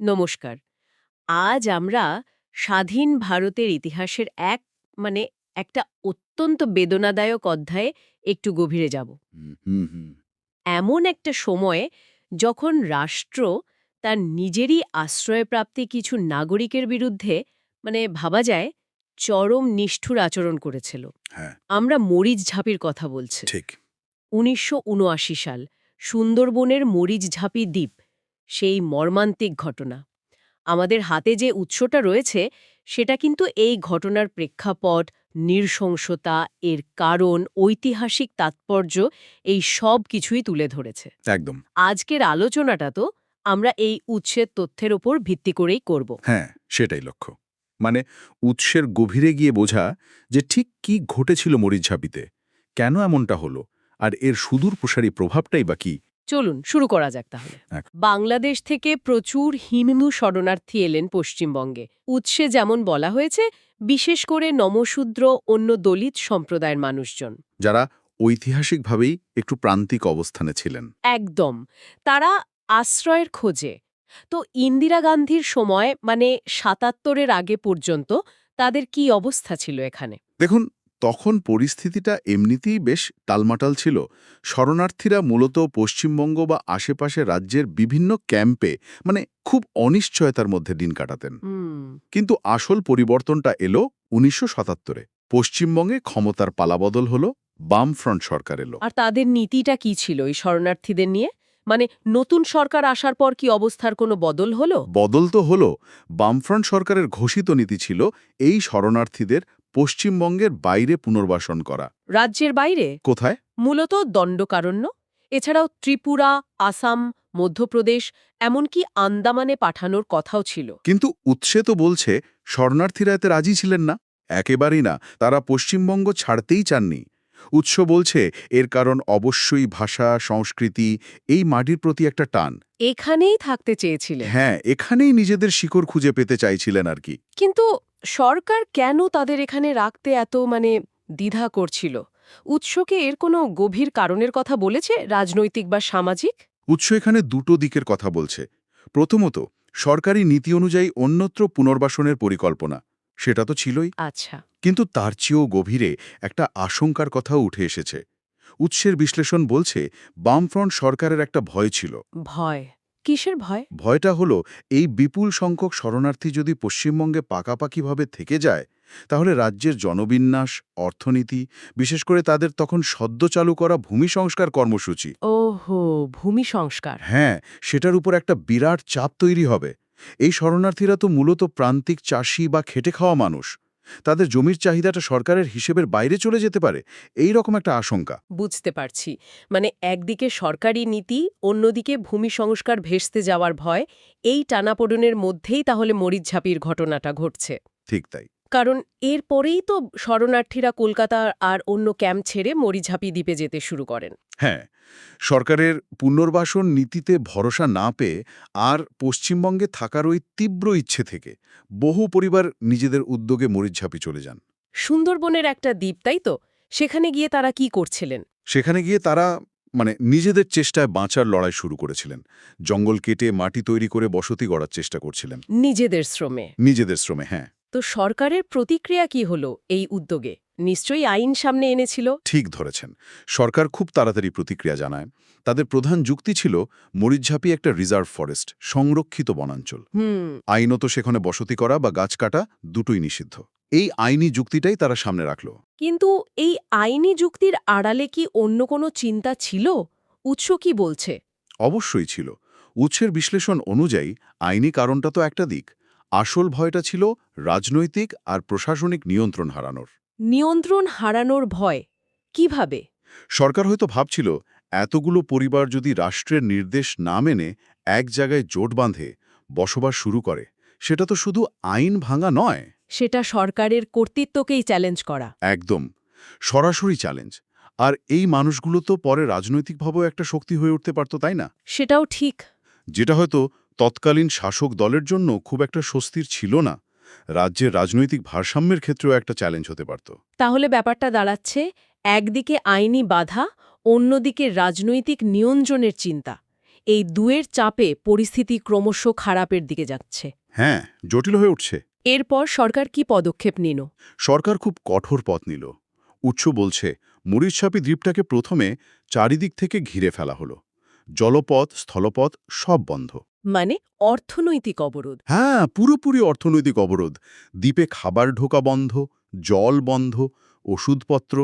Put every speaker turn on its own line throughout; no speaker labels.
নমস্কার। আজ আমরা স্বাধীন ভারতের ইতিহাসের এক মানে একটা অত্যন্ত বেদনাদায়ক অধ্যায়ে একটু গভীরে যাব। এমন একটা সময়ে যখন রাষ্ট্র তার নিজেরই আশ্রয়প্রাপ্তি কিছু নাগরিকের বিরুদ্ধে মানে ভাবা যায় চরম নিষ্ঠুর আচরণ করেছিল।
হ্যাঁ।
আমরা মরিচ ঝাঁপির কথা বলছি।
ঠিক।
উনিশশো উনআশি সাল সুন্দরবনের মরিচঝাঁপি দ্বীপ। সেই মর্মান্তিক ঘটনা। আমাদের হাতে যে উৎসটা রয়েছে সেটা কিন্তু এই ঘটনার প্রেক্ষাপট নৃশংসতা এর কারণ ঐতিহাসিক তাৎপর্য এই সব কিছুই তুলে ধরেছে।
একদম।
আজকের আলোচনাটা তো আমরা এই উৎসের তথ্যের ওপর ভিত্তি করেই করব।
হ্যাঁ সেটাই লক্ষ্য। মানে উৎসের গভীরে গিয়ে বোঝা যে ঠিক কি ঘটেছিল মরিচঝাপিতে কেন এমনটা হলো আর এর সুদূর প্রসারী প্রভাবটাই বা কি?
চলুন শুরু করা যাক তাহলে। বাংলাদেশ থেকে প্রচুর হিন্দু শরণার্থী এলেন পশ্চিমবঙ্গে। উৎসে যেমন বলা হয়েছে বিশেষ করে নমশূদ্র অন্য দলিত সম্প্রদায়ের মানুষজন।
যারা ঐতিহাসিকভাবেই একটু প্রান্তিক অবস্থানে ছিলেন।
একদম। তারা আশ্রয়ের খোঁজে। তো ইন্দিরা গান্ধীর সময় মানে সাতাত্তরের আগে পর্যন্ত তাদের কি অবস্থা ছিল এখানে?
দেখুন তখন পরিস্থিতিটা এমনিতেই বেশ টালমাটাল ছিল। শরণার্থীরা মূলত পশ্চিমবঙ্গ বা আশেপাশে রাজ্যের বিভিন্ন ক্যাম্পে মানে খুব অনিশ্চয়তার মধ্যে দিন কাটাতেন। কিন্তু আসল পরিবর্তনটা এলো উনিশশো সাতাত্তরে। পশ্চিমবঙ্গে ক্ষমতার পালাবদল হল বামফ্রন্ট সরকার এলো।
আর তাদের নীতিটা কি ছিল এই শরণার্থীদের নিয়ে? মানে নতুন সরকার আসার পর কি অবস্থার কোনো বদল হলো?
বদল তো হল বামফ্রন্ট সরকারের ঘোষিত নীতি ছিল এই শরণার্থীদের পশ্চিমবঙ্গের বাইরে পুনর্বাসন করা।
রাজ্যের বাইরে?
কোথায়?
মূলত দণ্ডকারণ্য এছাড়াও ত্রিপুরা আসাম মধ্যপ্রদেশ এমনকি আন্দামানে পাঠানোর কথাও ছিল।
কিন্তু উৎসে তো বলছে শরণার্থীরা এতে রাজি ছিলেন না। একেবারেই না তারা পশ্চিমবঙ্গ ছাড়তেই চাননি। উৎস বলছে এর কারণ অবশ্যই ভাষা সংস্কৃতি এই মাটির প্রতি একটা টান।
এখানেই থাকতে চেয়েছিলেন।
হ্যাঁ এখানেই নিজেদের শিকড় খুঁজে পেতে চাইছিলেন আর কি।
কিন্তু সরকার কেন তাদের এখানে রাখতে এত মানে দ্বিধা করছিল? উৎসকে এর কোনো গভীর কারণের কথা বলেছে রাজনৈতিক বা সামাজিক?
উৎস এখানে দুটো দিকের কথা বলছে। প্রথমত সরকারি নীতি অনুযায়ী অন্যত্র পুনর্বাসনের পরিকল্পনা সেটা তো ছিলই।
আচ্ছা।
কিন্তু তার চেয়েও গভীরে একটা আশঙ্কার কথাও উঠে এসেছে। উৎসের বিশ্লেষণ বলছে বামফ্রন্ট সরকারের একটা ভয় ছিল।
ভয়। কিসের ভয়?
ভয়টা হলো এই বিপুল সংখ্যক শরণার্থী যদি পশ্চিমবঙ্গে পাকাপাকিভাবে থেকে যায় তাহলে রাজ্যের জনবিন্যাস অর্থনীতি বিশেষ করে তাদের তখন সদ্য চালু করা ভূমি সংস্কার কর্মসূচি।
ওহো ভূমি সংস্কার।
হ্যাঁ সেটার উপর একটা বিরাট চাপ তৈরি হবে। এই শরণার্থীরা তো মূলত প্রান্তিক চাষি বা খেটে খাওয়া মানুষ। তাদের জমির চাহিদাটা সরকারের হিসেবের বাইরে চলে যেতে পারে এই রকম একটা আশঙ্কা।
বুঝতে পারছি। মানে একদিকে সরকারি নীতি অন্যদিকে ভূমি সংস্কার ভেস্তে যাওয়ার ভয় এই টানাপোড়নের মধ্যেই তাহলে মরিচঝাপির ঘটনাটা ঘটছে।
ঠিক তাই।
কারণ এরপরেই তো শরণার্থীরা কলকাতা আর অন্য ক্যাম্প ছেড়ে মরিঝাপি দ্বীপে যেতে শুরু করেন।
হ্যাঁ সরকারের পুনর্বাসন নীতিতে ভরসা না পেয়ে আর পশ্চিমবঙ্গে থাকার ওই তীব্র ইচ্ছে থেকে বহু পরিবার নিজেদের উদ্যোগে মরিচঝাপি চলে যান।
সুন্দরবনের একটা দ্বীপ তাই তো? সেখানে গিয়ে তারা কি করছিলেন?
সেখানে গিয়ে তারা মানে নিজেদের চেষ্টায় বাঁচার লড়াই শুরু করেছিলেন। জঙ্গল কেটে মাটি তৈরি করে বসতি গড়ার চেষ্টা করছিলেন।
নিজেদের শ্রমে।
নিজেদের শ্রমে হ্যাঁ।
তো সরকারের প্রতিক্রিয়া কি হলো এই উদ্যোগে? নিশ্চয়ই আইন সামনে এনেছিল।
ঠিক ধরেছেন। সরকার খুব তাড়াতাড়ি প্রতিক্রিয়া জানায়। তাদের প্রধান যুক্তি ছিল মরিচঝাপি একটা রিজার্ভ ফরেস্ট সংরক্ষিত বনাঞ্চল। আইনত সেখানে বসতি করা বা গাছ কাটা দুটোই নিষিদ্ধ। এই আইনি যুক্তিটাই তারা সামনে রাখল।
কিন্তু এই আইনি যুক্তির আড়ালে কি অন্য কোনো চিন্তা ছিল? উৎস কি বলছে?
অবশ্যই ছিল। উৎসের বিশ্লেষণ অনুযায়ী আইনি কারণটা তো একটা দিক। আসল ভয়টা ছিল রাজনৈতিক আর প্রশাসনিক নিয়ন্ত্রণ হারানোর।
নিয়ন্ত্রণ হারানোর ভয় কীভাবে?
সরকার হয়তো ভাবছিল এতগুলো পরিবার যদি রাষ্ট্রের নির্দেশ না মেনে এক জায়গায় জোট বাঁধে বসবাস শুরু করে সেটা তো শুধু আইন ভাঙা নয়।
সেটা সরকারের কর্তৃত্বকেই চ্যালেঞ্জ করা।
একদম সরাসরি চ্যালেঞ্জ আর এই মানুষগুলো তো পরে রাজনৈতিকভাবেও একটা শক্তি হয়ে উঠতে পারত তাই না?
সেটাও ঠিক।
যেটা হয়তো তৎকালীন শাসক দলের জন্য খুব একটা স্বস্তির ছিল না। রাজ্যের রাজনৈতিক ভারসাম্যের ক্ষেত্রেও একটা চ্যালেঞ্জ হতে পারত।
তাহলে ব্যাপারটা দাঁড়াচ্ছে একদিকে আইনি বাধা অন্যদিকে রাজনৈতিক নিয়ন্ত্রণের চিন্তা। এই দুয়ের চাপে পরিস্থিতি ক্রমশ খারাপের দিকে যাচ্ছে।
হ্যাঁ জটিল হয়ে উঠছে।
এরপর সরকার কি পদক্ষেপ নিল?
সরকার খুব কঠোর পথ নিল। উৎস বলছে মরিচছাপি দ্বীপটাকে প্রথমে চারিদিক থেকে ঘিরে ফেলা হলো। জলপথ স্থলপথ সব বন্ধ।
মানে অর্থনৈতিক অবরোধ।
হ্যাঁ পুরোপুরি অর্থনৈতিক অবরোধ। দ্বীপে খাবার ঢোকা বন্ধ জল বন্ধ ওষুধপত্র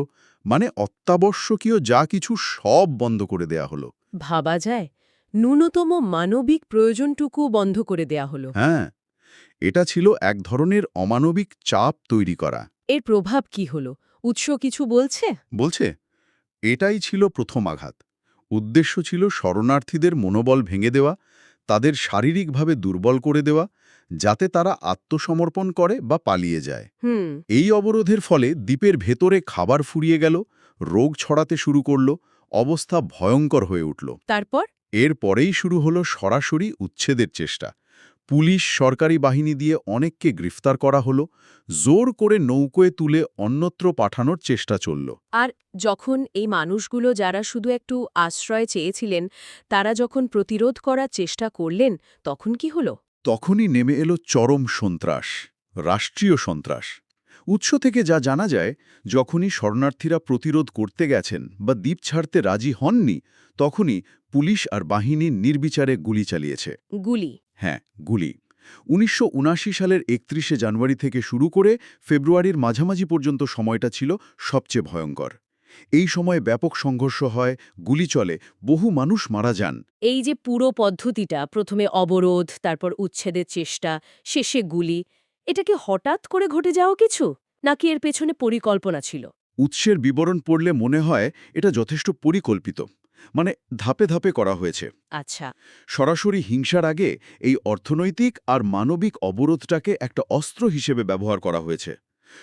মানে অত্যাবশ্যকীয় যা কিছু সব বন্ধ করে দেয়া হলো।
ভাবা যায় ন্যূনতম মানবিক প্রয়োজনটুকু বন্ধ করে দেয়া হলো।
হ্যাঁ এটা ছিল এক ধরনের অমানবিক চাপ তৈরি করা।
এর প্রভাব কি হলো? উৎস কিছু বলছে?
বলছে এটাই ছিল প্রথম আঘাত। উদ্দেশ্য ছিল শরণার্থীদের মনোবল ভেঙে দেওয়া তাদের শারীরিকভাবে দুর্বল করে দেওয়া যাতে তারা আত্মসমর্পণ করে বা পালিয়ে যায়। এই অবরোধের ফলে দ্বীপের ভেতরে খাবার ফুরিয়ে গেল রোগ ছড়াতে শুরু করল অবস্থা ভয়ঙ্কর হয়ে উঠল।
তারপর?
এর পরেই শুরু হলো সরাসরি উচ্ছেদের চেষ্টা। পুলিশ সরকারি বাহিনী দিয়ে অনেককে গ্রেফতার করা হলো জোর করে নৌকোয় তুলে অন্যত্র পাঠানোর চেষ্টা চলল।
আর যখন এই মানুষগুলো যারা শুধু একটু আশ্রয় চেয়েছিলেন তারা যখন প্রতিরোধ করার চেষ্টা করলেন তখন কি হলো?
তখনই নেমে এলো চরম সন্ত্রাস রাষ্ট্রীয় সন্ত্রাস। উৎস থেকে যা জানা যায় যখনই শরণার্থীরা প্রতিরোধ করতে গেছেন বা দ্বীপ ছাড়তে রাজি হননি তখনই পুলিশ আর বাহিনী নির্বিচারে গুলি চালিয়েছে।
গুলি।
হ্যাঁ গুলি। উনিশশো সালের একত্রিশে জানুয়ারি থেকে শুরু করে ফেব্রুয়ারির মাঝামাঝি পর্যন্ত সময়টা ছিল সবচেয়ে ভয়ঙ্কর। এই সময়ে ব্যাপক সংঘর্ষ হয় গুলি চলে বহু মানুষ মারা যান।
এই যে পুরো পদ্ধতিটা প্রথমে অবরোধ তারপর উচ্ছেদের চেষ্টা শেষে গুলি এটা কি হঠাৎ করে ঘটে যাওয়া কিছু? নাকি এর পেছনে পরিকল্পনা ছিল?
উৎসের বিবরণ পড়লে মনে হয় এটা যথেষ্ট পরিকল্পিত। মানে ধাপে ধাপে করা হয়েছে।
আচ্ছা।
সরাসরি হিংসার আগে এই অর্থনৈতিক আর মানবিক অবরোধটাকে একটা অস্ত্র হিসেবে ব্যবহার করা হয়েছে।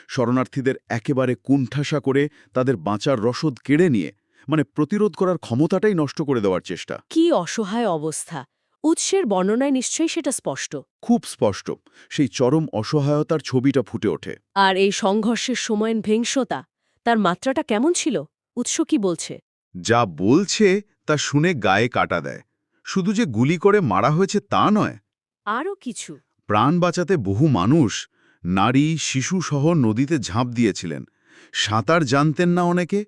শরণার্থীদের একেবারে কুণ্ঠাসা করে তাদের বাঁচার রসদ কেড়ে নিয়ে মানে প্রতিরোধ করার ক্ষমতাটাই নষ্ট করে দেওয়ার চেষ্টা।
কি অসহায় অবস্থা। উৎসের বর্ণনায় নিশ্চয়ই সেটা স্পষ্ট।
খুব স্পষ্ট। সেই চরম অসহায়তার ছবিটা ফুটে ওঠে।
আর এই সংঘর্ষের সময়ের ভেংসতা তার মাত্রাটা কেমন ছিল? উৎস কি বলছে?
যা বলছে তা শুনে গায়ে কাটা দেয়। শুধু যে গুলি করে মারা হয়েছে তা নয়।
আরও কিছু।
প্রাণ বাঁচাতে বহু মানুষ নারী শিশুসহ নদীতে ঝাঁপ দিয়েছিলেন। সাঁতার জানতেন না অনেকে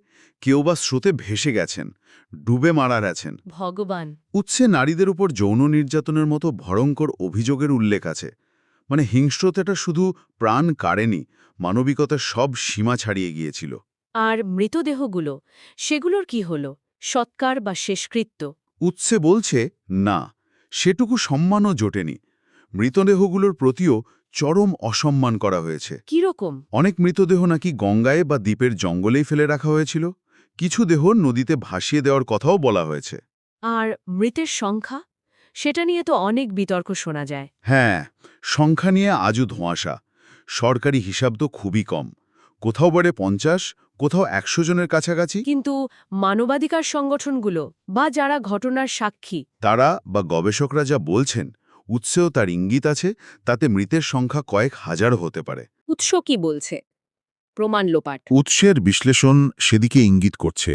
কেউ বা স্রোতে ভেসে গেছেন ডুবে মারা গেছেন।
ভগবান।
উৎসে নারীদের উপর যৌন নির্যাতনের মতো ভয়ঙ্কর অভিযোগের উল্লেখ আছে। মানে হিংস্রতাটা শুধু প্রাণ কাড়েনি মানবিকতার সব সীমা ছাড়িয়ে গিয়েছিল।
আর মৃতদেহগুলো সেগুলোর কি হলো? সৎকার বা শেষকৃত্য?
উৎসে বলছে না সেটুকু সম্মানও জোটেনি। মৃতদেহগুলোর প্রতিও চরম অসম্মান করা হয়েছে।
কীরকম
অনেক মৃতদেহ নাকি গঙ্গায় বা দ্বীপের জঙ্গলেই ফেলে রাখা হয়েছিল। কিছু দেহ নদীতে ভাসিয়ে দেওয়ার কথাও বলা হয়েছে।
আর মৃতের সংখ্যা? সেটা নিয়ে তো অনেক বিতর্ক শোনা যায়।
হ্যাঁ সংখ্যা নিয়ে আজও ধোঁয়াশা। সরকারি হিসাব তো খুবই কম। কোথাও বাড়ে পঞ্চাশ কোথাও একশো জনের কাছাকাছি?
কিন্তু মানবাধিকার সংগঠনগুলো বা যারা ঘটনার সাক্ষী
তারা বা গবেষকরা যা বলছেন উৎসেও তার ইঙ্গিত আছে তাতে মৃতের সংখ্যা কয়েক হাজারও হতে পারে।
উৎস কি বলছে? প্রমাণ লোপাট।
উৎসের বিশ্লেষণ সেদিকে ইঙ্গিত করছে।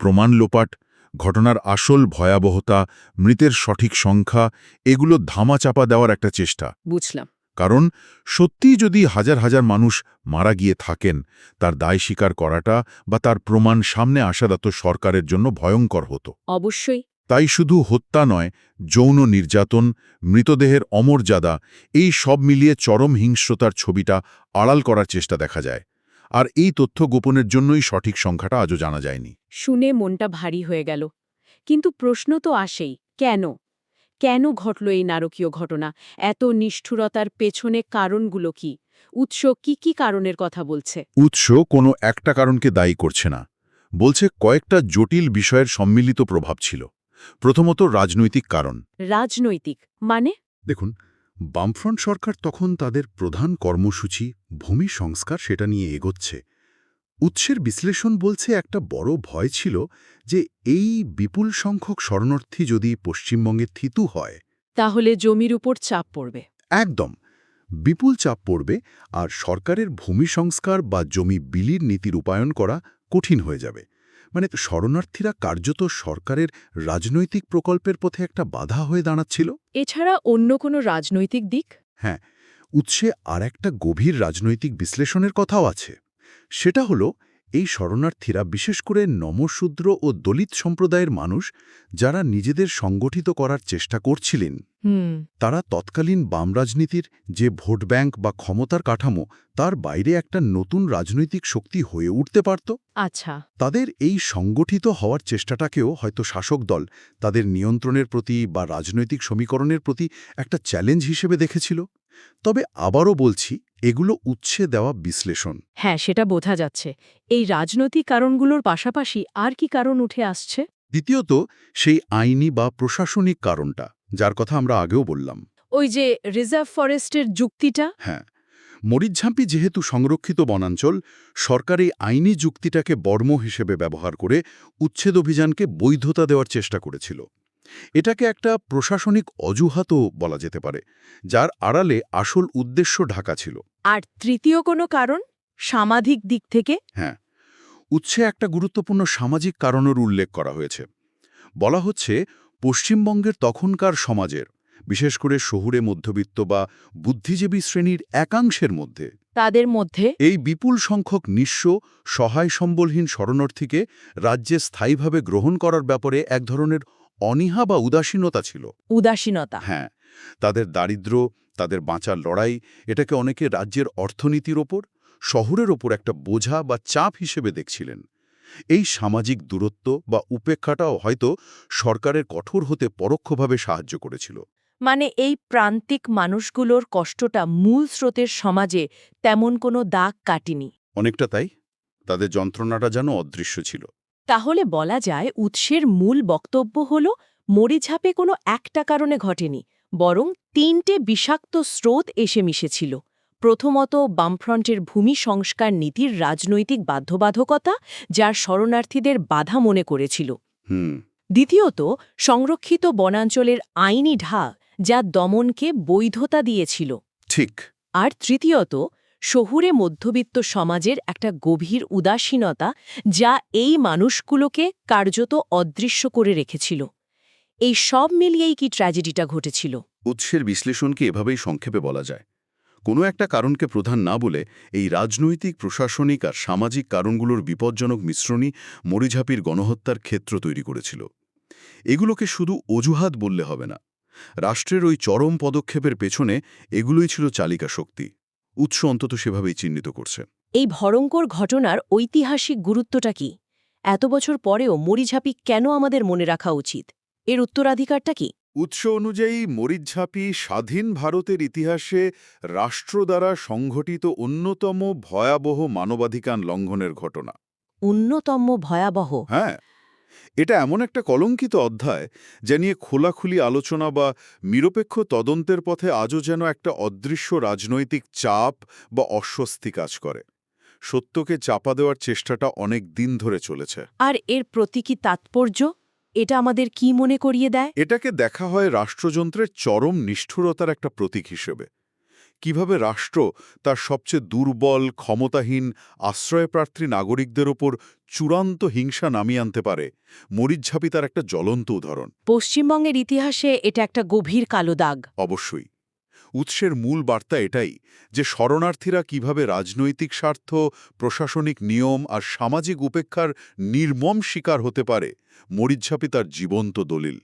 প্রমাণ লোপাট ঘটনার আসল ভয়াবহতা মৃতের সঠিক সংখ্যা এগুলো ধামাচাপা দেওয়ার একটা চেষ্টা।
বুঝলাম।
কারণ সত্যিই যদি হাজার হাজার মানুষ মারা গিয়ে থাকেন তার দায় স্বীকার করাটা বা তার প্রমাণ সামনে আসাটা তো সরকারের জন্য ভয়ঙ্কর হতো।
অবশ্যই।
তাই শুধু হত্যা নয় যৌন নির্যাতন মৃতদেহের অমর্যাদা এই সব মিলিয়ে চরম হিংস্রতার ছবিটা আড়াল করার চেষ্টা দেখা যায়। আর এই তথ্য গোপনের জন্যই সঠিক সংখ্যাটা আজও জানা যায়নি।
শুনে মনটা ভারী হয়ে গেল। কিন্তু প্রশ্ন তো আসেই কেন? কেন ঘটল এই নারকীয় ঘটনা? এত নিষ্ঠুরতার পেছনে কারণগুলো কি? উৎস কি কি কারণের কথা বলছে?
উৎস কোনো একটা কারণকে দায়ী করছে না। বলছে কয়েকটা জটিল বিষয়ের সম্মিলিত প্রভাব ছিল। প্রথমত রাজনৈতিক কারণ।
রাজনৈতিক মানে?
দেখুন বামফ্রন্ট সরকার তখন তাদের প্রধান কর্মসূচি ভূমি সংস্কার সেটা নিয়ে এগোচ্ছে। উৎসের বিশ্লেষণ বলছে একটা বড় ভয় ছিল যে এই বিপুল সংখ্যক শরণার্থী যদি পশ্চিমবঙ্গে থিতু হয়।
তাহলে জমির উপর চাপ পড়বে।
একদম। বিপুল চাপ পড়বে আর সরকারের ভূমি সংস্কার বা জমি বিলির নীতি রূপায়ণ করা কঠিন হয়ে যাবে। মানে শরণার্থীরা কার্যত সরকারের রাজনৈতিক প্রকল্পের পথে একটা বাধা হয়ে দাঁড়াচ্ছিল।
এছাড়া অন্য কোনো রাজনৈতিক দিক?
হ্যাঁ উৎসে আর একটা গভীর রাজনৈতিক বিশ্লেষণের কথাও আছে। সেটা হলো এই শরণার্থীরা বিশেষ করে নমশূদ্র ও দলিত সম্প্রদায়ের মানুষ যারা নিজেদের সংগঠিত করার চেষ্টা করছিলেন। তারা তৎকালীন বাম রাজনীতির যে ভোট ব্যাংক বা ক্ষমতার কাঠামো তার বাইরে একটা নতুন রাজনৈতিক শক্তি হয়ে উঠতে পারত।
আচ্ছা।
তাদের এই সংগঠিত হওয়ার চেষ্টাটাকেও হয়তো শাসক দল তাদের নিয়ন্ত্রণের প্রতি বা রাজনৈতিক সমীকরণের প্রতি একটা চ্যালেঞ্জ হিসেবে দেখেছিল। তবে আবারও বলছি এগুলো উৎসে দেওয়া বিশ্লেষণ।
হ্যাঁ সেটা বোঝা যাচ্ছে। এই রাজনৈতিক কারণগুলোর পাশাপাশি আর কি কারণ উঠে আসছে?
দ্বিতীয়ত সেই আইনি বা প্রশাসনিক কারণটা যার কথা আমরা আগেও বললাম।
ওই যে রিজার্ভ ফরেস্টের যুক্তিটা?
হ্যাঁ। মরিচঝাঁপি যেহেতু সংরক্ষিত বনাঞ্চল সরকার এই আইনি যুক্তিটাকে বর্ম হিসেবে ব্যবহার করে উচ্ছেদ অভিযানকে বৈধতা দেওয়ার চেষ্টা করেছিল। এটাকে একটা প্রশাসনিক অজুহাতও বলা যেতে পারে যার আড়ালে আসল উদ্দেশ্য ঢাকা ছিল।
আর তৃতীয় কোনো কারণ সামাজিক দিক থেকে?
হ্যাঁ। উৎসে একটা গুরুত্বপূর্ণ সামাজিক কারণের উল্লেখ করা হয়েছে। বলা হচ্ছে পশ্চিমবঙ্গের তখনকার সমাজের বিশেষ করে শহুরে মধ্যবিত্ত বা বুদ্ধিজীবী শ্রেণির একাংশের মধ্যে
তাদের মধ্যে?
এই বিপুল সংখ্যক নিঃস্ব সহায় সম্বলহীন শরণার্থীকে রাজ্যে স্থায়ীভাবে গ্রহণ করার ব্যাপারে এক ধরনের অনীহা বা উদাসীনতা ছিল।
উদাসীনতা।
হ্যাঁ। তাদের দারিদ্র্য তাদের বাঁচার লড়াই এটাকে অনেকে রাজ্যের অর্থনীতির ওপর শহরের ওপর একটা বোঝা বা চাপ হিসেবে দেখছিলেন। এই সামাজিক দূরত্ব বা উপেক্ষাটাও হয়তো সরকারের কঠোর হতে পরোক্ষভাবে সাহায্য করেছিল।
মানে এই প্রান্তিক মানুষগুলোর কষ্টটা মূল স্রোতের সমাজে তেমন কোনো দাগ কাটেনি।
অনেকটা তাই। তাদের যন্ত্রণাটা যেন অদৃশ্য ছিল।
তাহলে বলা যায় উৎসের মূল বক্তব্য হল মরিঝাপে কোনো একটা কারণে ঘটেনি। বরং তিনটে বিষাক্ত স্রোত এসে মিশেছিল। প্রথমত বামফ্রন্টের ভূমি সংস্কার নীতির রাজনৈতিক বাধ্যবাধকতা যার শরণার্থীদের বাধা মনে করেছিল। দ্বিতীয়ত সংরক্ষিত বনাঞ্চলের আইনি ঢা যা দমনকে বৈধতা দিয়েছিল।
ঠিক।
আর তৃতীয়ত শহুরে মধ্যবিত্ত সমাজের একটা গভীর উদাসীনতা যা এই মানুষগুলোকে কার্যত অদৃশ্য করে রেখেছিল। এই সব মিলিয়েই কি ট্র্যাজেডিটা ঘটেছিল?
উৎসের বিশ্লেষণকে এভাবেই সংক্ষেপে বলা যায়? কোনো একটা কারণকে প্রধান না বলে এই রাজনৈতিক প্রশাসনিক আর সামাজিক কারণগুলোর বিপজ্জনক মিশ্রণই মরিঝাপির গণহত্যার ক্ষেত্র তৈরি করেছিল। এগুলোকে শুধু অজুহাত বললে হবে না। রাষ্ট্রের ওই চরম পদক্ষেপের পেছনে এগুলোই ছিল চালিকা শক্তি। উৎস অন্তত সেভাবেই চিহ্নিত করছে।
এই ভয়ঙ্কর ঘটনার ঐতিহাসিক গুরুত্বটা কি? এত বছর পরেও মরিঝাপি কেন আমাদের মনে রাখা উচিত? এর উত্তরাধিকারটা কি?
উৎস অনুযায়ী মরিচঝাপি স্বাধীন ভারতের ইতিহাসে রাষ্ট্র দ্বারা সংঘটিত অন্যতম ভয়াবহ মানবাধিকার লঙ্ঘনের ঘটনা।
অন্যতম ভয়াবহ?
হ্যাঁ। এটা এমন একটা কলঙ্কিত অধ্যায় যা নিয়ে খোলাখুলি আলোচনা বা নিরপেক্ষ তদন্তের পথে আজও যেন একটা অদৃশ্য রাজনৈতিক চাপ বা অস্বস্তি কাজ করে। সত্যকে চাপা দেওয়ার চেষ্টাটা অনেক দিন ধরে চলেছে।
আর এর প্রতীকী তাৎপর্য? এটা আমাদের কি মনে করিয়ে দেয়?
এটাকে দেখা হয় রাষ্ট্রযন্ত্রের চরম নিষ্ঠুরতার একটা প্রতীক হিসেবে। কীভাবে রাষ্ট্র তার সবচেয়ে দুর্বল ক্ষমতাহীন আশ্রয়প্রার্থী নাগরিকদের ওপর চূড়ান্ত হিংসা নামিয়ে আনতে পারে মরিচঝাপি তার একটা জ্বলন্ত উদাহরণ।
পশ্চিমবঙ্গের ইতিহাসে এটা একটা গভীর কালো দাগ।
অবশ্যই। উৎসের মূল বার্তা এটাই যে শরণার্থীরা কীভাবে রাজনৈতিক স্বার্থ, প্রশাসনিক নিয়ম আর সামাজিক উপেক্ষার নির্মম শিকার হতে পারে, মরিচঝাপি তার জীবন্ত দলিল।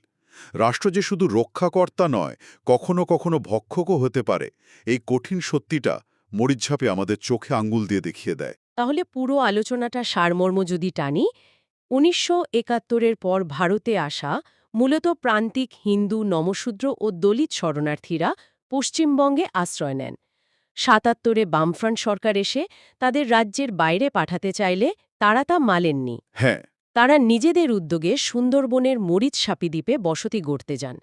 রাষ্ট্র যে শুধু রক্ষাকর্তা নয়, কখনো কখনো ভক্ষকও হতে পারে। এই কঠিন সত্যিটা মরিচঝাপি আমাদের চোখে আঙ্গুল দিয়ে দেখিয়ে দেয়।
তাহলে পুরো আলোচনাটা সারমর্ম যদি টানি, উনিশশো একাত্তরের পর ভারতে আসা মূলত প্রান্তিক হিন্দু নমশূদ্র ও দলিত শরণার্থীরা পশ্চিমবঙ্গে আশ্রয় নেন। সাতাত্তরে বামফ্রন্ট সরকার এসে তাদের রাজ্যের বাইরে পাঠাতে চাইলে তারা তা মালেননি
হ্যাঁ।
তারা নিজেদের উদ্যোগে সুন্দরবনের মরিচ দ্বীপে বসতি গড়তে যান।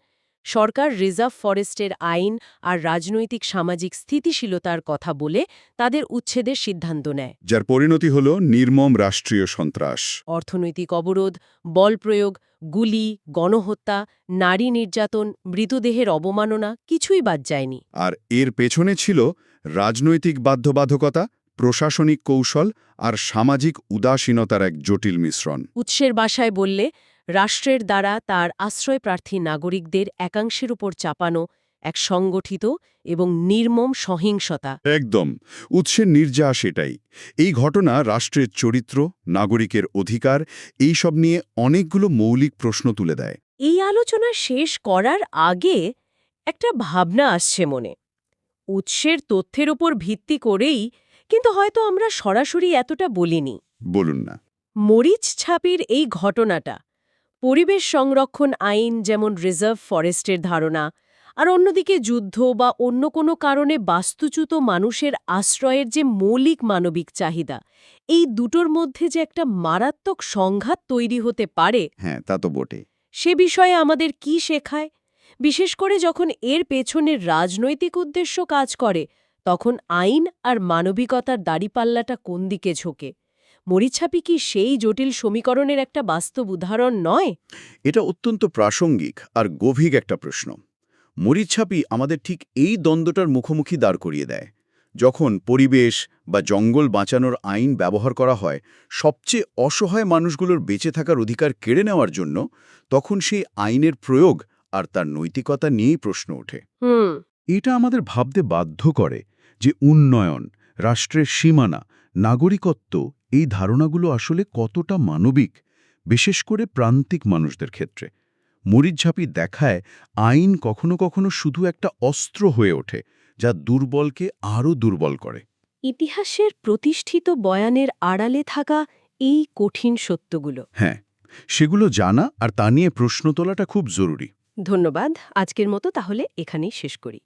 সরকার রিজার্ভ ফরেস্টের আইন আর রাজনৈতিক সামাজিক স্থিতিশীলতার কথা বলে তাদের উচ্ছেদের সিদ্ধান্ত নেয়।
যার পরিণতি হল নির্মম রাষ্ট্রীয় সন্ত্রাস।
অর্থনৈতিক অবরোধ বল প্রয়োগ গুলি গণহত্যা নারী নির্যাতন মৃতদেহের অবমাননা কিছুই বাদ যায়নি।
আর এর পেছনে ছিল রাজনৈতিক বাধ্যবাধকতা প্রশাসনিক কৌশল আর সামাজিক উদাসীনতার এক জটিল মিশ্রণ।
উৎসের বাসায় বললে রাষ্ট্রের দ্বারা তার আশ্রয়প্রার্থী নাগরিকদের একাংশের উপর চাপানো এক সংগঠিত এবং নির্মম সহিংসতা।
একদম। উৎসের নির্যাস এটাই। এই ঘটনা রাষ্ট্রের চরিত্র নাগরিকের অধিকার এই সব নিয়ে অনেকগুলো মৌলিক প্রশ্ন তুলে দেয়।
এই আলোচনা শেষ করার আগে একটা ভাবনা আসছে মনে। উৎসের তথ্যের উপর ভিত্তি করেই কিন্তু হয়তো আমরা সরাসরি এতটা বলিনি।
বলুন না।
মরিচ ছাপির এই ঘটনাটা পরিবেশ সংরক্ষণ আইন যেমন রিজার্ভ ফরেস্টের ধারণা আর অন্যদিকে যুদ্ধ বা অন্য কোনো কারণে বাস্তুচ্যুত মানুষের আশ্রয়ের যে মৌলিক মানবিক চাহিদা এই দুটোর মধ্যে যে একটা মারাত্মক সংঘাত তৈরি হতে পারে
হ্যাঁ তা তো বটে
সে বিষয়ে আমাদের কি শেখায়? বিশেষ করে যখন এর পেছনের রাজনৈতিক উদ্দেশ্য কাজ করে তখন আইন আর মানবিকতার দাড়িপাল্লাটা কোন দিকে ঝোঁকে? মরিছাপি কি সেই জটিল সমীকরণের একটা বাস্তব উদাহরণ নয়?
এটা অত্যন্ত প্রাসঙ্গিক আর গভীর একটা প্রশ্ন। মরিচ্ছাপি আমাদের ঠিক এই দ্বন্দ্বটার মুখোমুখি দাঁড় করিয়ে দেয়। যখন পরিবেশ বা জঙ্গল বাঁচানোর আইন ব্যবহার করা হয় সবচেয়ে অসহায় মানুষগুলোর বেঁচে থাকার অধিকার কেড়ে নেওয়ার জন্য তখন সেই আইনের প্রয়োগ আর তার নৈতিকতা নিয়েই প্রশ্ন ওঠে। এটা আমাদের ভাবতে বাধ্য করে যে উন্নয়ন রাষ্ট্রের সীমানা নাগরিকত্ব এই ধারণাগুলো আসলে কতটা মানবিক বিশেষ করে প্রান্তিক মানুষদের ক্ষেত্রে। মরিচঝাপি দেখায় আইন কখনো কখনো শুধু একটা অস্ত্র হয়ে ওঠে যা দুর্বলকে আরও দুর্বল করে।
ইতিহাসের প্রতিষ্ঠিত বয়ানের আড়ালে থাকা এই কঠিন সত্যগুলো।
হ্যাঁ সেগুলো জানা আর তা নিয়ে প্রশ্ন তোলাটা খুব জরুরি।
ধন্যবাদ আজকের মতো তাহলে এখানেই শেষ করি।